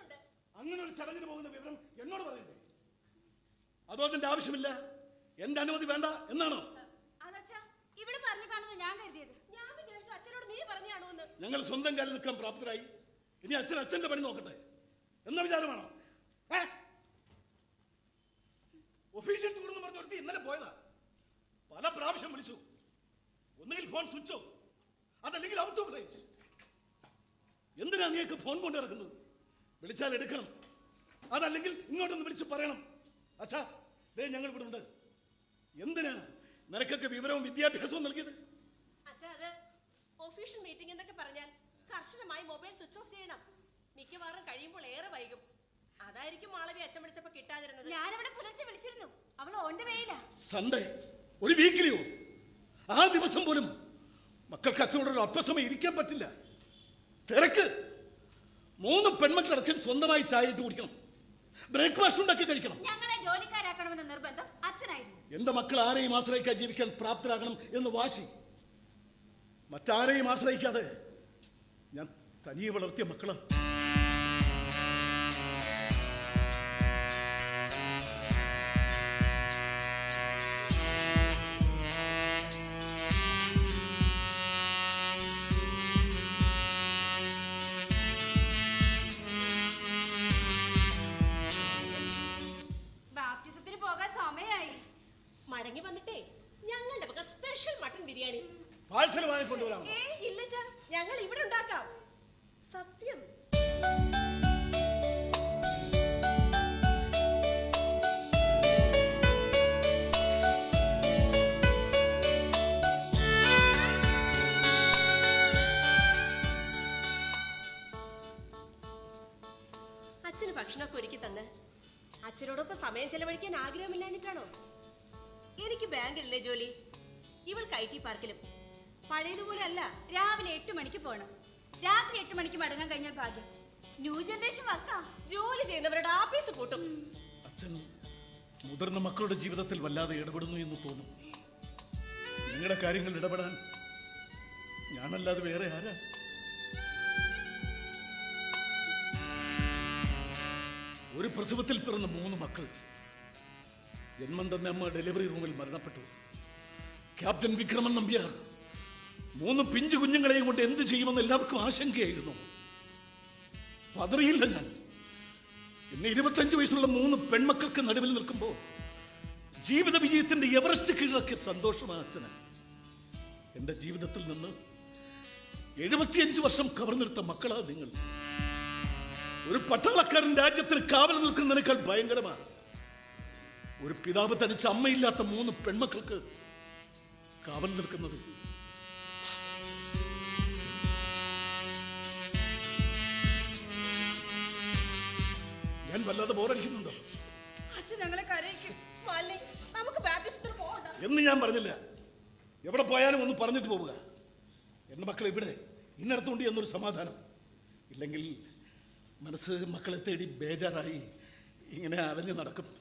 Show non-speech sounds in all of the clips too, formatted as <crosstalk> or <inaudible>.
Invitation അങ്ങനെ ഒരു ചടങ്ങിന് പോകുന്ന വിവരം എന്നോട് പറയണ്ടേ അതോ അതിന്റെ ആവശ്യമില്ല. എന്റെ അനുമതി വേണ്ട എന്നാണോ? ഇവിടെ പറഞ്ഞു കാണുന്നത് ഞാൻ കരുതിയത്. ഞാൻ വിചാരിച്ചു അച്ഛനോട് നീ പറഞ്ഞാണോ എന്ന് ഞങ്ങൾ സ്വന്തം കാലിൽ നിൽക്കാൻ പ്രാപ്തരായി. ഇനി അച്ഛൻ അച്ഛന്റെ പണി നോക്കട്ടെ. എന്ന വിചാരമാണോ? ഒഫീഷ്യൽ ടൂർ എന്ന് പറഞ്ഞൊരുത്തി ഇന്നലെ പോയതാ. പല പ്രാവശ്യം വിളിച്ചു. ഒന്നുകിൽ ഫോൺ സ്വിച്ച് ഓഫ് അതല്ലെങ്കിൽ ഔട്ട് ഓഫ് റേഞ്ച് എന്തിനാ നീക്ക് ഫോൺ കൊണ്ട് നടക്കുന്നത്? വിളിച്ചാൽ എടുക്കണം. അതല്ലെങ്കിൽ ഇങ്ങോട്ടൊന്ന് വിളിച്ച് പറയണം. അച്ഛാ ദേ ഞങ്ങൾ ഇവിടെ ഉണ്ട്. എന്തിനാ? നിനക്കൊക്കെ വിവരവും വിദ്യാഭ്യാസവും നൽകിയത്? ഒഫീഷ്യൽ മീറ്റിംഗ് എന്നൊക്കെ പറഞ്ഞാൽ കർശനമായി മൊബൈൽ സ്വിച്ച് ഓഫ് ചെയ്യണം. മിക്കവാറും കഴിയുമ്പോൾ ഏറെ വൈകും. അതായിരിക്കും മാളവി അച്ഛൻ വിളിച്ചപ്പോ കിട്ടാതിരുന്നത്. ഞാനവിടെ പുലർച്ചെ വിളിച്ചിരുന്നു. അവൾ ഓണ്ട് വേയില്ല സൺഡേ ഒരു വീക്കിലിയോ? ആ ദിവസം പോലും മക്കൾക്ക് അച്ഛനോടൊരു അല്പസമയം ഇരിക്കാൻ പറ്റില്ല. തിരക്ക്. മൂന്ന് പെൺമക്കളടക്കം സ്വന്തമായി ചായ ഇട്ട് കുടിക്കണം. ബ്രേക്ക്ഫാസ്റ്റ് ഉണ്ടാക്കി കഴിക്കണം. ഞങ്ങളെ ജോലിക്കാരാക്കണമെന്ന നിർബന്ധം അച്ഛനായിരുന്നു. എന്റെ മക്കൾ ആരെയും ആശ്രയിക്കാൻ ജീവിക്കാൻ പ്രാപ്തരാകണം എന്ന് വാശി. മറ്റാരെയും ആശ്രയിക്കാതെ ഞാൻ തനിയെ വളർത്തിയ മക്കൾ. ബാങ്കിലല്ലേ ജോലി. ഇവൾക്ക് ഐ ടി പാർക്കിലും. പഴയതുപോലെ അല്ല രാവിലെ എട്ട് മണിക്ക് പോകണം രാത്രി എട്ട് മണിക്ക് മടങ്ങാൻ കഴിഞ്ഞാൽ ഭാഗ്യം. ന്യൂ ജനറേഷൻ വർക്കാ ജോലി ചെയ്യുന്നവരുടെ ആഫീസ് കൂട്ടും. അച്ഛൻ മുതിർന്ന മക്കളുടെ ജീവിതത്തിൽ വല്ലാതെ ഇടപെടുന്നു എന്ന് തോന്നും. നിങ്ങളുടെ കാര്യങ്ങൾ ഇടപെടാൻ ഞാനല്ലാതെ വേറെ ആരാ? ഒരു പ്രസവത്തിൽ പിറന്ന മൂന്ന് മക്കൾ ജന്മം തന്ന അമ്മ ഡെലിവറി റൂമിൽ മരണപ്പെട്ടു. ക്യാപ്റ്റൻ വിക്രമൻ നമ്പ്യാർ മൂന്ന് പിഞ്ചു കുഞ്ഞുങ്ങളെയും കൊണ്ട് എന്ത് ചെയ്യുമെന്ന് എല്ലാവർക്കും ആശങ്കയായിരുന്നു. പതറിയില്ല ഞാൻ. ഇന്ന് ഇരുപത്തഞ്ച് വയസ്സുള്ള മൂന്ന് പെൺമക്കൾക്ക് നടുവിൽ നിൽക്കുമ്പോൾ ജീവിത വിജയത്തിന്റെ എവറസ്റ്റ് കീഴടക്കിയ സന്തോഷമാണ് അച്ഛന്. എന്റെ ജീവിതത്തിൽ നിന്ന് എഴുപത്തിയഞ്ച് വർഷം കവർന്നെടുത്ത മക്കളാ നിങ്ങൾ. ഒരു പട്ടാളക്കാരൻ രാജ്യത്തിൽ കാവൽ നിൽക്കുന്നതിനേക്കാൾ ഭയങ്കരമാണ്. ഒരു പിതാവ് തനിച്ച് അമ്മയില്ലാത്ത മൂന്ന് പെൺമക്കൾക്ക് കാവൽ നിൽക്കുന്നത്. ഞാൻ വല്ലാതെ ബോറടിക്കുന്നുണ്ടോ? എന്ന് ഞാൻ പറഞ്ഞില്ല. എവിടെ പോയാലും ഒന്ന് പറഞ്ഞിട്ട് പോവുക. എന്റെ മക്കൾ ഇവിടെ. ഇന്നടത്തുണ്ട് എന്നൊരു സമാധാനം. ഇല്ലെങ്കിൽ മനസ്സ് മക്കളെ തേടി ബേജാറായി ഇങ്ങനെ അലഞ്ഞു നടക്കും.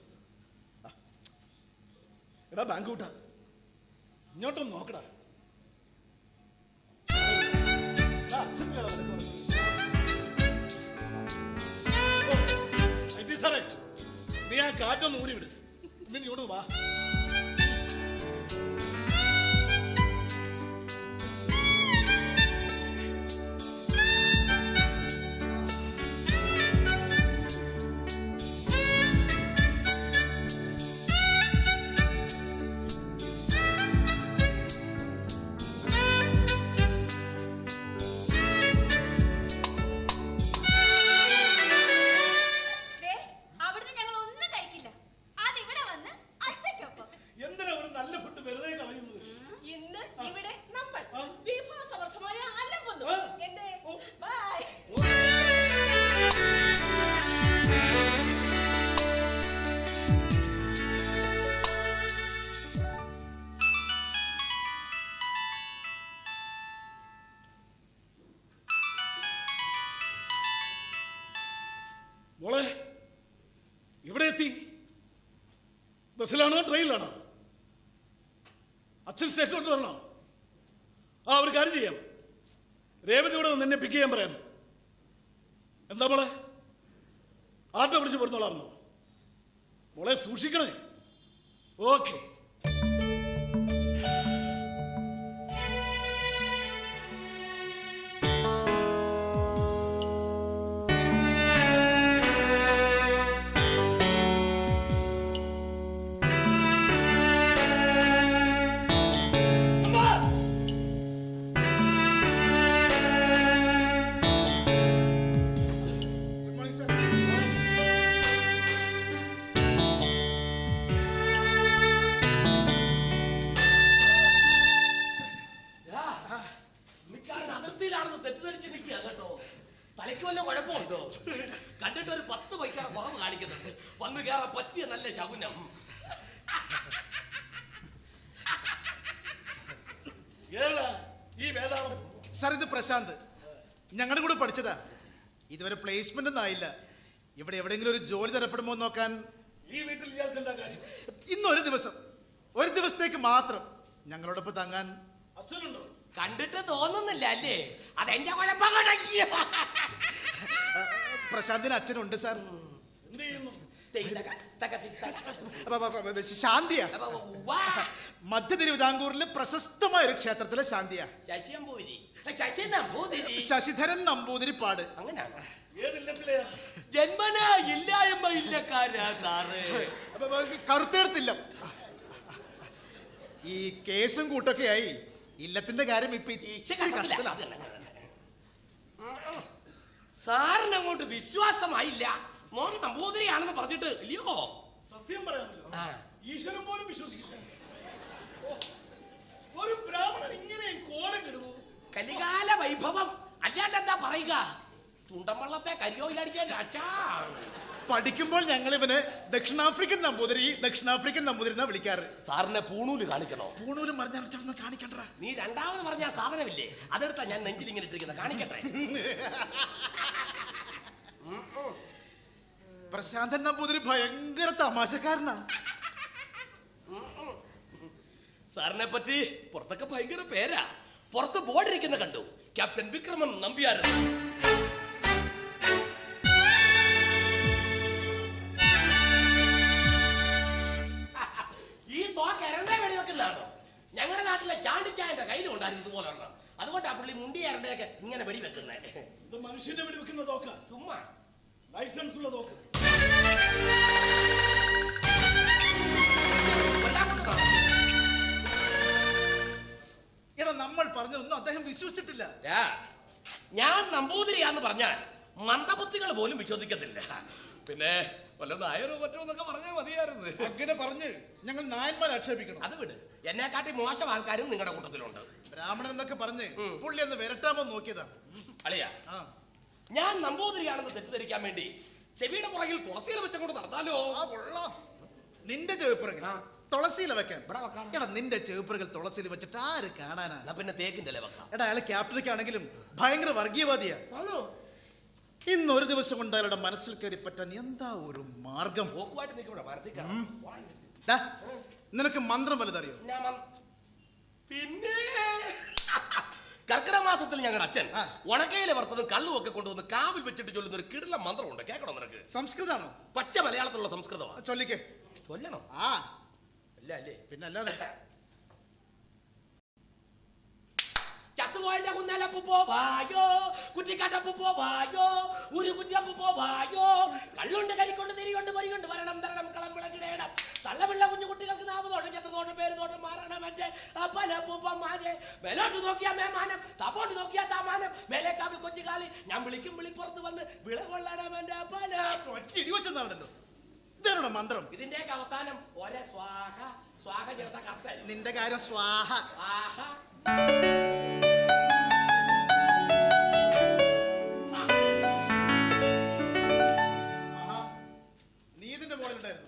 എടാ ബാങ്ക് കൂട്ടാ ഇങ്ങോട്ടൊന്ന് നോക്കടാ. ആ, സാറേ നീ ആ കാറ്റൊന്ന് ഊരി വിട്. ഇങ്ങോട്ട് വാ. ബസ്സിലാണോ ട്രെയിനിലാണോ? അച്ഛൻ സ്റ്റേഷനിലോട്ട് വരണോ? ആ ഒരു കാര്യം ചെയ്യാം. രേവതി ഇവിടെ നിന്നെ പിക്ക് ചെയ്യാൻ പറയാം. എന്താ മോളെ? ആട്ടോ പിടിച്ച് പോരുന്നോളാം മോളെ സൂക്ഷിക്കണേ. ഓക്കെ സാർ ഇത് പ്രശാന്ത്. ഞങ്ങളുടെ കൂടെ പഠിച്ചതാ. ഇതുവരെ പ്ലേസ്മെന്റ് ഒന്നും ആയില്ല. ഇവിടെ എവിടെയെങ്കിലും ഒരു ജോലി തരപ്പെടുമോ എന്ന് നോക്കാൻ ഈ വീട്ടിൽ ഇന്ന് ഒരു ദിവസം. ഒരു ദിവസത്തേക്ക് മാത്രം ഞങ്ങളോടൊപ്പം തങ്ങാൻ അച്ഛനുണ്ടോ? കണ്ടിട്ട് തോന്നുന്നില്ല അല്ലേ? അതെന്റെ പ്രശാന്തിന് അച്ഛനുണ്ട് സാർ ശാന്തിയാ. മധ്യ തിരുവിതാംകൂറിലെ പ്രശസ്തമായ ഒരു ക്ഷേത്രത്തിലെ ശാന്തിയാ. ശശിയമ്പൂരി ശശി നമ്പൂതിരി ശശിധരൻ നമ്പൂതിരിപ്പാട്. അങ്ങനെയാണ് ജന്മനാ ഇല്ലായ്മ ഇല്ലക്കാരാ സാറ്. കറുത്തെടുത്തില്ല ഈ കേസും കൂട്ടൊക്കെ ആയി ഇല്ലത്തിന്റെ കാര്യം ഇപ്പൊ സാറിനങ്ങോട്ട് കഷ്ടത്തിലാ. സാറിന് അങ്ങോട്ട് വിശ്വാസമായില്ല. മോൻ നമ്പൂതിരിയാണെന്ന് പറഞ്ഞിട്ട് ഇല്ലയോ? സത്യം പറയാൻ. ഈശ്വരൻ പോലും വിശ്വസിക്കില്ല. ഒരു ബ്രാഹ്മണൻ ഇങ്ങനെ കോലം കലികാല വൈഭവം. അല്ലാണ്ട് എന്താ പറയുക? ചുണ്ടമ്പള്ളത്തെ കരിയോയിലടിക്കാൻ അച്ഛാ. പഠിക്കുമ്പോൾ ഞങ്ങൾ ഇവന് ദക്ഷിണാഫ്രിക്കൻ നമ്പൂതിരി ദക്ഷിണാഫ്രിക്കൻ നമ്പൂതിരി എന്നാ വിളിക്കാറ്. സാറിനെ പൂണൂൽ കാണിക്കണോ? പൂണൂലും മറിഞ്ഞടച്ചൊന്ന് കാണിക്കണ്ട നീ രണ്ടാമത് പറഞ്ഞ സാധനമില്ലേ? അതെടുത്താ ഞാൻ നെഞ്ചിൽ ഇങ്ങനെ ഇട്ടിരിക്കുന്നത് കാണിക്കട്ടെ? <laughs> പ്രശാന്തൻ നമ്പൂതിരി ഭയങ്കര തമാശക്കാരനാ. സാറിനെ പറ്റി പുറത്തൊക്കെ ഭയങ്കര പേരാ. പുറത്ത് ബോർഡിരിക്കുന്ന കണ്ടു. ക്യാപ്റ്റൻ വിക്രമൻ നമ്പിയാർ ഈ തോക്ക് എരണ്ടേ വെടിവെക്കുന്നതാണോ ഞങ്ങളുടെ നാട്ടിലെ ചാണ്ടിച്ചായന്റെ കയ്യിലും ഉണ്ടായിരുന്നു ഇതുപോലെ അതുകൊണ്ടാ പുള്ളി മുണ്ടി എരണ്ടയൊക്കെ ഇങ്ങനെ വെടിവെക്കുന്നത് ഇത് മനുഷ്യന്റെ വെടിവെക്കുന്ന തോക്ക ചുമ്മാ. ലൈസൻസ് ഉള്ള തോക്ക്. വിശ്വസിച്ചിട്ടില്ല ഏ, ഞാൻ നമ്പൂതിരിയാന്ന് പറഞ്ഞാൽ മന്ദബുദ്ധികൾ പോലും വിശ്വസിക്കത്തില്ല. പിന്നെ വല്ല നായരോ മറ്റോ എന്നൊക്കെ പറഞ്ഞാൽ മതിയായിരുന്നു. അങ്ങനെ പറഞ്ഞ് ഞങ്ങൾ നായന്മാരെ ആക്ഷേപിക്കണം. അത് വിട്. എന്നെക്കാട്ടി മോശം ആൾക്കാരും നിങ്ങളുടെ കൂട്ടത്തിലുണ്ട്. ബ്രാഹ്മണൻ എന്നൊക്കെ പറഞ്ഞ്. പുള്ളി ഒന്ന് വിരട്ടാമോ നോക്കിയതാ. അളിയാ ഞാൻ നമ്പൂതിരിയാണെന്ന് തെറ്റിദ്ധരിക്കാൻ വേണ്ടി ചെവിയുടെ പുറകിൽ തുളസിയിൽ വെച്ചങ്ങോട്ട് നടന്നാലോ? ആ കൊള്ളാം. നിന്റെ ചെവിപ്പുറകൾ ആ. തുളസിയില വെക്കാൻ. ഇവിടെ വെക്കാം. എടാ നിന്റെ ചെവിപ്പുറകൾ തുളസിയിൽ വെച്ചിട്ട് ആര് കാണാനാ? എന്നാ പിന്നെ തേക്കിന്റെ ഇല വെക്കാം? എടാ അയാൾ ക്യാപ്റ്റനൊക്കെ ആണെങ്കിലും ഭയങ്കര വർഗീയവാദിയാ. ഇന്നൊരു ഇന്ന് ഒരു ദിവസം കൊണ്ട് അയാളുടെ മനസ്സിൽ കയറി പറ്റാൻ എന്താ ഒരു മാർഗം? പോക്കുമായിട്ട് നിൽക്കുമ്പോഴാ മരത്തിൽ കയറാം. വാ. ഡാ, നിനക്ക് മന്ത്രം വലുതറിയോ? ഞാൻ വന്ന്- പിന്നെ? കർക്കിടക മാസത്തിൽ ഞങ്ങളുടെ അച്ഛൻ ആ. ഉണക്കയിലെ വറുത്തതും കള്ളും ഒക്കെ കൊണ്ടുവന്ന് കാവിൽ വെച്ചിട്ട് ചൊല്ലുന്ന ഒരു കിടില മന്ത്രമുണ്ട്. കേൾക്കണോ നിനക്ക്? സംസ്കൃതമാണോ പച്ച മലയാളത്തിലുള്ള സംസ്കൃതമാണ് ചൊല്ലിക്കേ. ചൊല്ലണോ? ആ. അല്ല അല്ലേ പിന്നെ അല്ലാതെ ചത്തുപോയന്റെ കുന്നലപ്പൂപ്പോ വായോ കുറ്റിക്കാട്ടപ്പൂപ്പോ വായോ ഒരു കുറ്റിയപ്പൂപ്പോ വായോ കള്ളുണ്ട് കരിക്കൊണ്ട് തിരികൊണ്ട് പൊരികൊണ്ട് വരണം തരണം കളം വിളക്കിടേണം തള്ളപിള്ള കുഞ്ഞു കുട്ടികൾക്ക് നാമതോട്ടം ചത്തതോട്ടം പേര് തോട്ടം മാറണം എന്റെ അപ്പനപ്പൂപ്പന്മാരെ മേലോട്ട് നോക്കിയാ മേമാനം തപ്പോട്ട് നോക്കിയാ താമാനം മേലേക്കാവിൽ കൊച്ചുകാലി ഞാൻ വിളിക്കും വിളിപ്പുറത്ത് വന്ന് വിളകൊള്ളണം എന്റെ അപ്പന ഇടിവെച്ചെന്നാണല്ലോ ഇതാണോ മന്ത്രം? ഇതിന്റെയൊക്കെ അവസാനം ഒരേ സ്വാഹ സ്വാഹ ചേർത്ത കർത്തൻ നിന്റെ കാര്യം സ്വാഹ. ആഹാ. നീ ഇതിന്റെ മുകളിലുണ്ടായിരുന്നു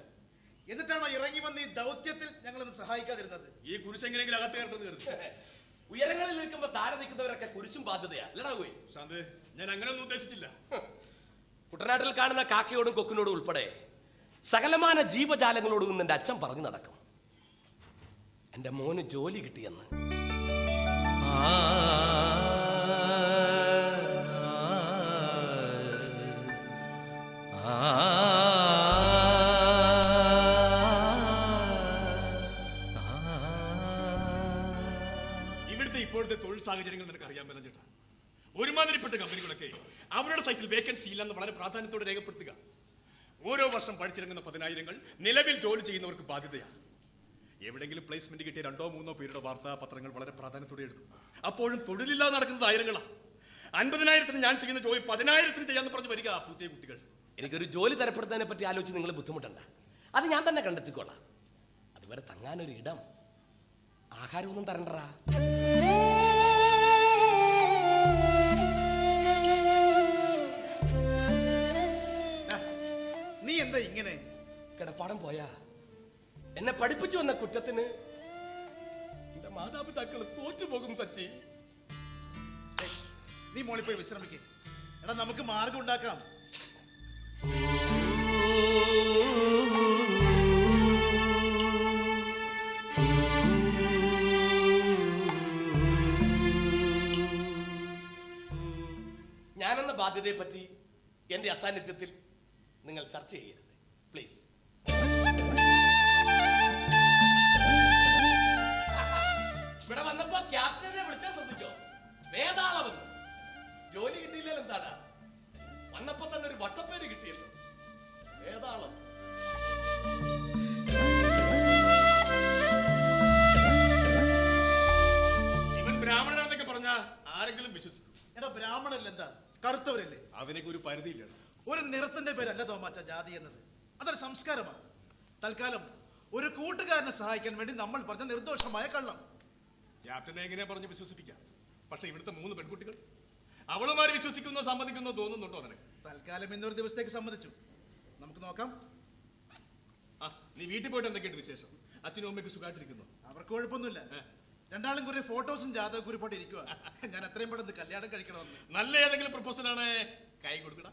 എന്നിട്ടാണോ ഇറങ്ങി വന്ന് ഈ ദൗത്യത്തിൽ ഞങ്ങളൊന്ന് സഹായിക്കാതിരുന്നത്? ഈ കുരിശെങ്ങനെയെങ്കിലും അകത്ത് കയറട്ടെന്ന് കരുതി. <laughs> ഉയരങ്ങളിൽ നിൽക്കുമ്പോ താഴെ നിൽക്കുന്നവരൊക്കെ കുരിശും ബാധ്യതയാ. അല്ലടാ പോയി ശാന്ത് ഞാൻ അങ്ങനെയൊന്നും ഉദ്ദേശിച്ചില്ല. <laughs> കുട്ടനാട്ടിൽ കാണുന്ന കാക്കയോടും കൊക്കിനോടും ഉൾപ്പെടെ സകലമാന ജീവജാലങ്ങളോടും എന്റെ അച്ഛൻ പറഞ്ഞു നടക്കും. എന്റെ മോന് ജോലി കിട്ടിയെന്ന്. ഇവിടുത്തെ ഇപ്പോഴത്തെ തൊഴിൽ സാഹചര്യങ്ങൾ നിനക്ക് അറിയാൻ പറ്റും ചേട്ടാ. ഒരുമാതിരിപ്പെട്ട കമ്പനികളൊക്കെ അവരുടെ സൈറ്റിൽ വേക്കൻസി ഇല്ലെന്ന് വളരെ പ്രാധാന്യത്തോടെ രേഖപ്പെടുത്തുക. ഓരോ വർഷം പഠിച്ചിറങ്ങുന്ന പതിനായിരങ്ങൾ നിലവിൽ ജോലി ചെയ്യുന്നവർക്ക് ബാധ്യതയാണ്. എവിടെങ്കിലും പ്ലേസ്മെന്റ് കിട്ടിയ രണ്ടോ മൂന്നോ പേരുടെ വാർത്താ പത്രങ്ങൾ വളരെ പ്രാധാന്യത്തോടെ എഴുതും അപ്പോഴും തൊഴിലില്ലാതെ നടക്കുന്നത് ആയിരങ്ങളാണ് അൻപതിനായിരത്തിന് ഞാൻ ചെയ്യുന്ന ജോലി പതിനായിരത്തിന് ചെയ്യാന്ന് പറഞ്ഞ് വരിക പുതിയ കുട്ടികൾ. എനിക്കൊരു ജോലി തരപ്പെടുന്നതിനെ പറ്റി ആലോചിച്ച് നിങ്ങൾ ബുദ്ധിമുട്ടുണ്ട്. അത് ഞാൻ തന്നെ കണ്ടെത്തിക്കോളാം. അതുവരെ തങ്ങാനൊരു ഇടം ആഹാരമൊന്നും തരണ്ടറാ എന്താ ഇങ്ങനെ? കിടപ്പാടം പോയാ? എന്നെ പഠിപ്പിച്ചു വന്ന കുറ്റത്തിന്? എന്റെ മാതാപിതാക്കൾ തോറ്റുപോകും സച്ചി. നീ മോളി പോയി വിശ്രമിക്കേ. എടാ നമുക്ക് മാർഗം ഉണ്ടാക്കാം. ഞാനെന്ന ബാധ്യതയെ പറ്റി എന്റെ അസാന്നിധ്യത്തിൽ നിങ്ങൾ ചർച്ച ചെയ്യരുത്. പ്ലീസ് ഇവിടെ വന്നപ്പോ ക്യാപ്റ്റനെ വിളിച്ചാൽ ശ്രദ്ധിച്ചോ? വേതാളമെന്ന് ജോലി കിട്ടിയില്ലല്ലോ എന്താണ്? വന്നപ്പോ തന്നെ ഒരു വട്ടപ്പേര് കിട്ടിയല്ലോ. വേതാളം. ഇവൻ ബ്രാഹ്മണനാന്നൊക്കെ പറഞ്ഞ ആരെങ്കിലും വിശ്വസിക്കും. എടാ ബ്രാഹ്മണല്ല എന്താ കറുത്തവരല്ലേ? അവനൊക്കെ ഒരു പരിധിയില്ലാണ് ഒരു നിറത്തിന്റെ പേരല്ല തോമാച്ച ജാതി എന്നത്. അതൊരു സംസ്കാരമാണ്. തൽക്കാലം ഒരു കൂട്ടുകാരനെ സഹായിക്കാൻ വേണ്ടി നമ്മൾ പറഞ്ഞ നിർദോഷമായ കള്ളം. ക്യാപ്റ്റനെ എങ്ങനെ പറഞ്ഞ് വിശ്വസിപ്പിക്കാം? പക്ഷെ ഇവിടുത്തെ മൂന്ന് പെൺകുട്ടികൾ അവളുമാര് വിശ്വസിക്കുന്നോ സമ്മതിക്കുന്നോ തോന്നുന്നുണ്ടോ നിനക്ക് തൽക്കാലം ഇന്നൊരു ദിവസത്തേക്ക് സമ്മതിച്ചു. നമുക്ക് നോക്കാം. ആ നീ വീട്ടിൽ പോയിട്ട് എന്തൊക്കെയുണ്ട് വിശേഷം? അച്ഛനും അമ്മയ്ക്ക് സുഖമായിട്ടിരിക്കുന്നു? അവർക്ക് കുഴപ്പമൊന്നുമില്ല. രണ്ടാളും കുറെ ഫോട്ടോസും ജാതക കുറിപ്പോട്ട് ഇരിക്കുക ഞാൻ എത്രയും പെട്ടെന്ന് കല്യാണം കഴിക്കണമെന്ന്. നല്ല ഏതെങ്കിലും പ്രൊപ്പോസൽ ആണ് കൈ കൊടുക്കടാ.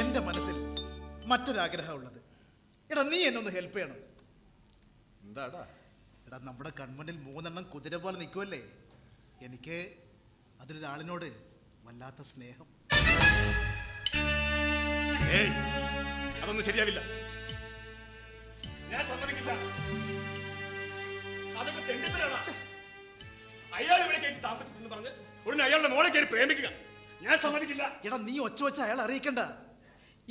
എന്റെ മനസ്സിൽ മറ്റൊരാഗ്രഹമുള്ളത്. എടാ നീ എന്നെ ഒന്ന് ഹെൽപ്പ് ചെയ്യണം. എന്താടാ? എടാ നമ്മുടെ കൺമുന്നിൽ മൂന്നെണ്ണം കുതിര പോലെ നിൽക്കുമല്ലേ എനിക്ക് അതിലൊരാളിനോട് വല്ലാത്ത സ്നേഹം. ഏയ് അതൊന്നും ശരിയാവില്ല. ഞാൻ സമ്മതിക്കില്ല. അതൊക്കെ തെണ്ടിത്തരാണ് അയാൾ ഇവിടെ കയറ്റി താമസിക്കുന്നു പറഞ്ഞ് ഉടനെ അയാളുടെ മോളെ കയറി പ്രേമിക്കുക. ഞാൻ സമ്മതിക്കില്ല. എടാ നീ ഒച്ച വെച്ച അയാൾ അറിയിക്കണ്ട.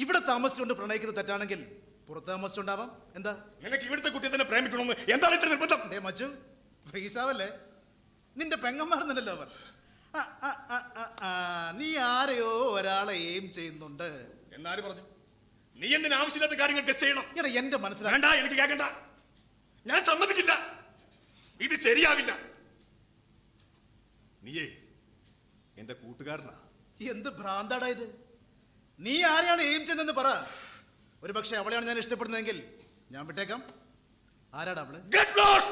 ഇവിടെ താമസിച്ചുകൊണ്ട് പ്രണയിക്കുന്നത് തെറ്റാണെങ്കിൽ പുറത്ത് താമസിച്ചുണ്ടാവാം. എന്താ? നിനക്ക് ഇവിടുത്തെ കുട്ടിയെ തന്നെ പ്രേമിക്കണമെന്ന് എന്താണ് ഇത്ര നിർബന്ധം? ഡേ മച്ചു ഫ്രീസാവല്ലേ? നിന്റെ പെങ്ങന്മാർന്നല്ലോ അവർ. നീ ആരെയോ ഒരാളെ എയിം ചെയ്യുന്നുണ്ട്. എന്നാര് പറഞ്ഞു? നീ എന്തിനു ആവശ്യമില്ലാത്ത കാര്യങ്ങൾ ടെസ്റ്റ് ചെയ്യണം? എടാ എന്റെ മനസ്സിലാകണ്ട എനിക്ക് കേൾക്കണ്ട ഞാൻ സമ്മതിക്കില്ല. ഇത് ശരിയാവില്ല. നീയേ എന്റെ കൂട്ടുകാരനാ. എന്ത് ഭ്രാന്താടാ ഇത്? നീ ആരെയാണ് എയിം ചെയ്യുന്നതെന്ന് പറ. ഒരു പക്ഷെ അവളെയാണ് ഞാൻ ഇഷ്ടപ്പെടുന്നതെങ്കിൽ ഞാൻ വിട്ടേക്കാം. ആരാടാ അവൾ? Get lost!